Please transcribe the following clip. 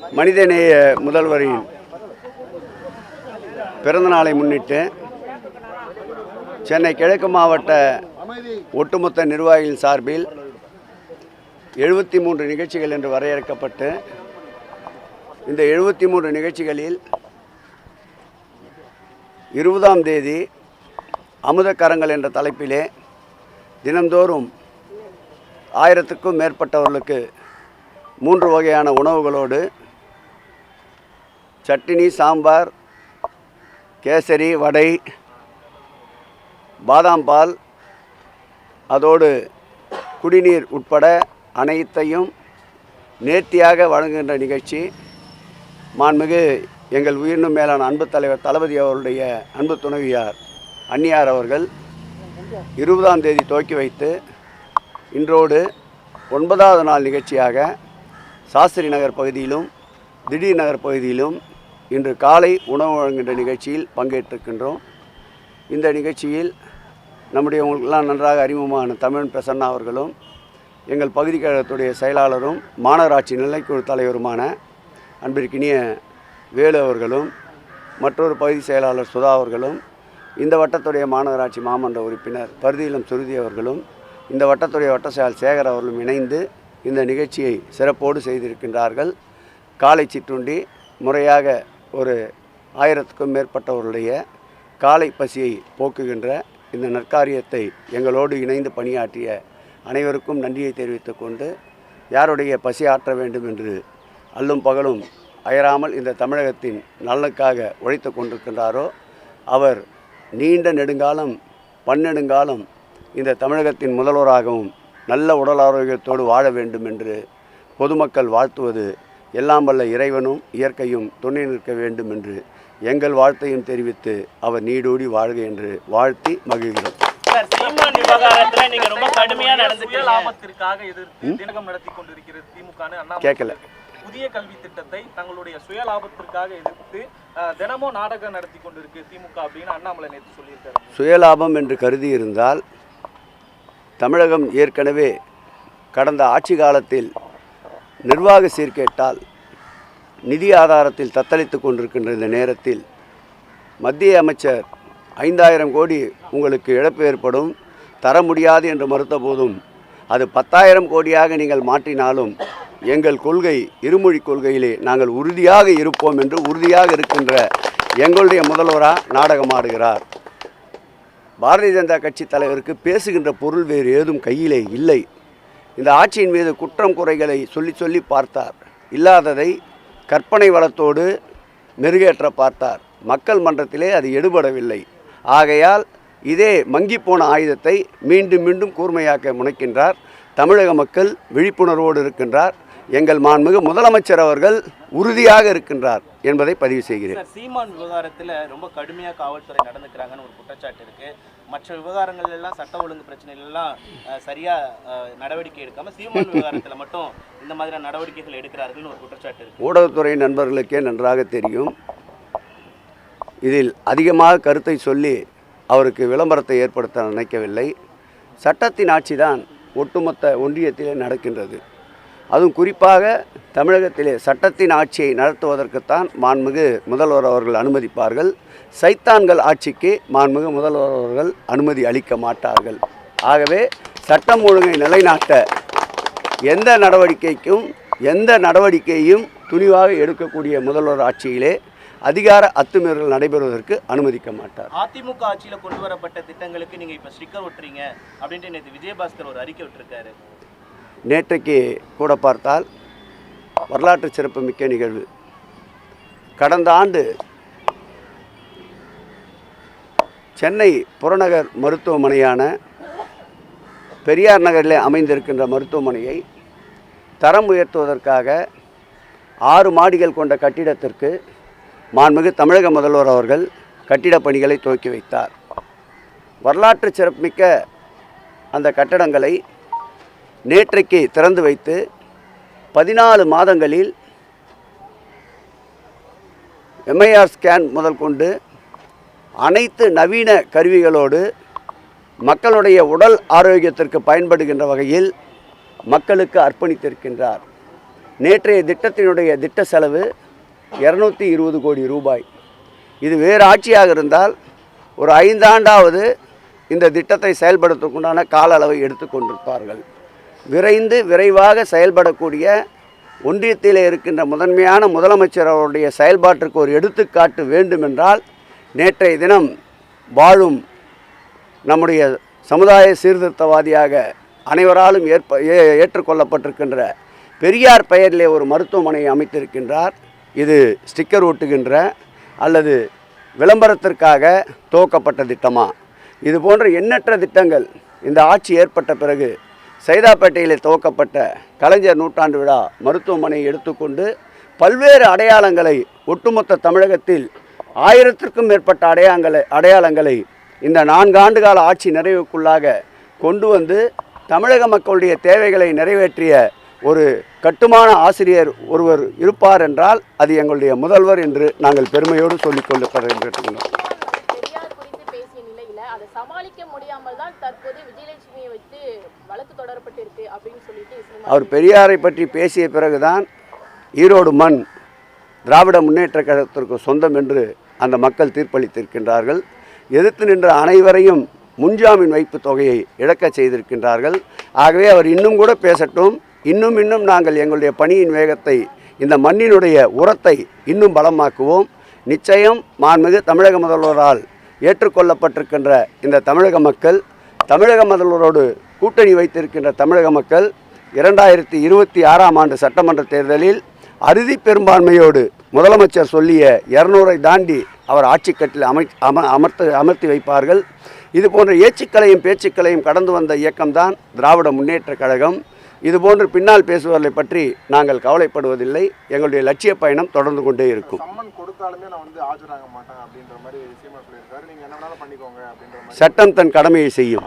மனிதநேய முதல்வரின் பிறந்த நாளை முன்னிட்டு சென்னை கிழக்கு மாவட்ட ஒட்டுமொத்த நிர்வாகிகள் சார்பில் எழுபத்தி மூன்று நிகழ்ச்சிகள் என்று வரையறுக்கப்பட்டு இந்த எழுபத்தி மூன்று நிகழ்ச்சிகளில் இருபதாம் தேதி அமுதக்கரங்கள் என்ற தலைப்பிலே தினந்தோறும் ஆயிரத்துக்கும் மேற்பட்டவர்களுக்கு மூன்று வகையான உணவுகளோடு சட்னி சாம்பார் கேசரி வடை பாதாம் பால் அதோடு குடிநீர் உட்பட அனைத்தையும் நேர்த்தியாக வழங்குகின்ற நிகழ்ச்சி. மாண்புமிகு எங்கள் உயிரினும் மேலான அன்பு தலைவர் தளபதி அவருடைய அன்பு துணைவியார் அன்னியார் அவர்கள் இருபதாம் தேதி துவக்கி வைத்து இன்றோடு ஒன்பதாவது நாள் நிகழ்ச்சியாக சாஸ்திரி நகர் பகுதியிலும் திடீர் நகர் பகுதியிலும் இன்று காலை உணவு வழங்குகின்ற நிகழ்ச்சியில் பங்கேற்றிருக்கின்றோம். இந்த நிகழ்ச்சியில் நம்முடைய உங்களுக்கெல்லாம் நன்றாக அறிமுகமான தமிழன் பிரசன்னா அவர்களும் எங்கள் பகுதி கழகத்துடைய செயலாளரும் மாநகராட்சி நிலைக்குழு தலைவருமான அன்பிற்கினிய வேலு அவர்களும் மற்றொரு பகுதி செயலாளர் சுதா அவர்களும் இந்த வட்டத்துடைய மாநகராட்சி மாமன்ற உறுப்பினர் பருதியிலம் சுருதி அவர்களும் இந்த வட்டத்துடைய வட்ட செயல் சேகர் அவர்களும் இணைந்து இந்த நிகழ்ச்சியை சிறப்போடு செய்திருக்கின்றார்கள். காலை சிற்றுண்டி முறையாக ஒரு ஆயிரத்துக்கும் மேற்பட்டவர்களுடைய காலை பசியை போக்குகின்ற இந்த நற்காரியத்தை எங்களோடு இணைந்து பணியாற்றிய அனைவருக்கும் நன்றியை தெரிவித்துக் கொண்டு யாருடைய பசி ஆற்ற வேண்டும் என்று அல்லும் பகலும் அயராமல் இந்த தமிழகத்தின் நலனுக்காக உழைத்து கொண்டிருக்கின்றாரோ அவர் நீண்ட நெடுங்காலம் பன்னெடுங்காலம் இந்த தமிழகத்தின் முதல்வராகவும் நல்ல உடல் ஆரோக்கியத்தோடு வாழ வேண்டும் என்று பொதுமக்கள் வாழ்த்துவது எல்லாம் வல்ல இறைவனும் இயற்கையும் துணை நிற்க வேண்டும் என்று எங்கள் வாழ்த்தையும் தெரிவித்து அவர் நீடூடி வாழ்க என்று வாழ்த்தி மகிழ்கிறோம். சார் சீமான் விவகாரத்துல நீங்க ரொம்ப கடுமையா சுய நடந்துக்கிறீங்க லாபத்திற்காக எதிர்த்து தினகம் நடத்தி கொண்டிருக்கிறது திமுக அண்ணாமலை கேட்கல. புதிய கல்வி திட்டத்தை தங்களுடைய சுய லாபத்திற்காக எதிர்த்து தினமும் நாடகம் நடத்தி கொண்டிருக்கு திமுக அப்படின்னு அண்ணாமலை நேற்று சொல்லியிருக்காரு. சுயலாபம் என்று கருதி இருந்தால் தமிழகம் ஏற்கனவே கடந்த ஆட்சி காலத்தில் நிர்வாக சீர்கேட்டால் நிதி ஆதாரத்தில் தத்தளித்து கொண்டிருக்கின்ற இந்த நேரத்தில் மத்திய அமைச்சர் ஐந்தாயிரம் கோடி உங்களுக்கு இழப்பு ஏற்படும் தர முடியாது என்று மறுத்த போதும் அது பத்தாயிரம் கோடியாக நீங்கள் மாற்றினாலும் எங்கள் கொள்கை இருமொழி கொள்கையிலே நாங்கள் உறுதியாக இருப்போம் என்று உறுதியாக இருக்கின்ற எங்களுடைய முதல்வராக நாடகமாடுகிறார். பாரதிய ஜனதா கட்சி தலைவருக்கு பேசுகின்ற பொருள் வேறு ஏதும் கையிலே இல்லை. இந்த ஆட்சியின் மீது குற்றம் குறைகளை சொல்லி சொல்லி பார்த்தார். இல்லாததை கற்பனை வளத்தோடு மெருகேற்ற பார்த்தார். மக்கள் மன்றத்திலே அது எடுபடவில்லை. ஆகையால் இதே மங்கிப்போன ஆயுதத்தை மீண்டும் மீண்டும் கூர்மையாக்க முனைக்கின்றார். தமிழக மக்கள் விழிப்புணர்வோடு இருக்கின்றார். எங்கள் மாண்புமிகு முதலமைச்சர் அவர்கள் உறுதியாக இருக்கின்றார் என்பதை பதிவு செய்கிறேன். சீமான் விவகாரத்தில் ரொம்ப கடுமையாக காவல்துறை நடந்துக்கிறாங்கன்னு ஒரு குற்றச்சாட்டு இருக்குது மற்ற விவகாரங்கள் எல்லாம் சட்ட ஒழுங்கு பிரச்சனைகள் எல்லாம் அஹ், சரியா அஹ், நடவடிக்கை எடுக்காம சீமான் விவகாரத்துல மட்டும் இந்த மாதிரியான நடவடிக்கைகள் எடுக்கிறார்கள்னு ஒரு குற்றச்சாட்டு இருக்கு. ஊடகத்துறை நண்பர்களுக்கே நன்றாக தெரியும். இதில் அதிகமாக கருத்தை சொல்லி அவருக்கு விளம்பரத்தை ஏற்படுத்த நினைக்கவில்லை. சட்டத்தின் ஆட்சிதான் ஒட்டுமொத்த ஒன்றியத்திலே நடக்கின்றது. அதுவும் குறிப்பாக தமிழகத்திலே சட்டத்தின் ஆட்சியை நடத்துவதற்குத்தான் மாண்புமிகு முதல்வர் அவர்கள் அனுமதிப்பார்கள். சைத்தான்கள் ஆட்சிக்கு மாண்புமிகு முதல்வர் அவர்கள் அனுமதி அளிக்க மாட்டார்கள். ஆகவே சட்டம் ஒழுங்கை நிலைநாட்ட எந்த நடவடிக்கைக்கும் எந்த நடவடிக்கையும் துணிவாக எடுக்கக்கூடிய முதல்வர் ஆட்சியிலே அதிகார அத்துமீறல் நடைபெறுவதற்கு அனுமதிக்க மாட்டார். அதிமுக ஆட்சியில் கொண்டு வரப்பட்ட திட்டங்களுக்கு நீங்கள் இப்போ ஸ்டிக்கர் ஒட்டுறீங்க. அப்படின்ட்டு நேற்று விஜயபாஸ்கர் ஒரு அறிக்கை விட்டுருக்காரு. நேற்றைக்கு கூட பார்த்தால் வரலாற்று சிறப்புமிக்க நிகழ்வு. கடந்த ஆண்டு சென்னை புறநகர் மருத்துவமனையான பெரியார் நகரில் அமைந்திருக்கின்ற மருத்துவமனையை தரம் உயர்த்துவதற்காக ஆறு மாடிகள் கொண்ட கட்டிடத்திற்கு மாண்புமிகு தமிழக முதல்வர் அவர்கள் கட்டிடப் பணிகளை துவக்கி வைத்தார். வரலாற்று சிறப்புமிக்க அந்த கட்டடங்களை நேற்றைக்கு திறந்து வைத்து பதினாலு மாதங்களில் எம்ஐஆர் ஸ்கேன் முதல் கொண்டு அனைத்து நவீன கருவிகளோடு மக்களுடைய உடல் ஆரோக்கியத்திற்கு பயன்படுகின்ற வகையில் மக்களுக்கு அர்ப்பணித்திருக்கின்றார். நேற்றைய திட்டத்தினுடைய திட்ட செலவு இரநூத்தி இருபது கோடி ரூபாய். இது வேறு ஆட்சியாக இருந்தால் ஒரு ஐந்தாண்டாவது இந்த திட்டத்தை செயல்படுத்தக்குண்டான கால அளவை எடுத்துக்கொண்டிருப்பார்கள் விரைந்து விரைவாக செயல்படக்கூடிய ஒன்றியத்திலே இருக்கின்ற முதன்மையான முதலமைச்சர் அவருடைய செயல்பாட்டிற்கு ஒரு எடுத்துக்காட்டு வேண்டுமென்றால் நேற்றைய தினம் வாழும் நம்முடைய சமுதாய சீர்திருத்தவாதியாக அனைவராலும் ஏற்ப ஏ- ஏற்றுக்கொள்ளப்பட்டிருக்கின்ற பெரியார் பெயரிலே ஒரு மருத்துவமனையை அமைத்திருக்கின்றார். இது ஸ்டிக்கர் ஒட்டுகின்ற அல்லது விளம்பரத்திற்காக துவக்கப்பட்ட திட்டமா? இது போன்ற எண்ணற்ற திட்டங்கள் இந்த ஆட்சி ஏற்பட்ட பிறகு சைதாப்பேட்டையில் துவக்கப்பட்ட கலைஞர் நூற்றாண்டு விழா மருத்துவமனையை எடுத்துக்கொண்டு பல்வேறு அடையாளங்களை ஒட்டுமொத்த தமிழகத்தில் ஆயிரத்திற்கும் மேற்பட்ட அடையாளங்களை அடையாளங்களை இந்த நான்கு ஆண்டு கால ஆட்சி நிறைவுக்குள்ளாக கொண்டு வந்து தமிழக மக்களுடைய தேவைகளை நிறைவேற்றிய ஒரு கட்டுமான ஆசிரியர் ஒருவர் இருப்பார் என்றால் அது எங்களுடைய முதல்வர் என்று நாங்கள் பெருமையோடு சொல்லிக்கொண்டு கொள்ளப்படுகிறோம் பெரியார் குறித்து பேசிய நிலையில அதை சமாளிக்க முடியாமல் தான் தற்போது விஜயலட்சுமியை வைத்து வழக்கு தொடரப்பட்டிருக்கு அப்படின்னு சொல்லிட்டு அவர் பெரியாரை பற்றி பேசிய பிறகுதான் ஈரோடு மண் திராவிட முன்னேற்றக் கழகத்திற்கு சொந்தம் என்று அந்த மக்கள் தீர்ப்பளித்திருக்கின்றார்கள். எதிர்த்து நின்ற அனைவரையும் முன்ஜாமீன் வைப்பு தொகையை இழக்கச் செய்திருக்கின்றார்கள். ஆகவே அவர் இன்னும் கூட பேசட்டும். இன்னும் இன்னும் நாங்கள் எங்களுடைய பணியின் வேகத்தை இந்த மண்ணினுடைய உரத்தை இன்னும் பலமாக்குவோம். நிச்சயம் மாண்புமிகு தமிழக முதல்வரால் ஏற்றுக்கொள்ளப்பட்டிருக்கின்ற இந்த தமிழக மக்கள் தமிழக முதல்வரோடு கூட்டணி வைத்திருக்கின்ற தமிழக மக்கள் இரண்டாயிரத்தி இருபத்தி ஆறாம் ஆண்டு சட்டமன்ற தேர்தலில் அறுதி பெரும்பான்மையோடு முதலமைச்சர் சொல்லிய இரநூறை தாண்டி அவர் ஆட்சிக்கட்டில் அமை அம அமர்த்து அமர்த்தி வைப்பார்கள். இது போன்ற ஏச்சுக்களையும் பேச்சுக்களையும் கடந்து வந்த இயக்கம்தான் திராவிட முன்னேற்றக் கழகம். இதுபோன்று பின்னால் பேசுபவர்களை பற்றி நாங்கள் கவலைப்படுவதில்லை. எங்களுடைய லட்சிய பயணம் தொடர்ந்து கொண்டே இருக்கும். சட்டம் தன் கடமையை செய்யும்.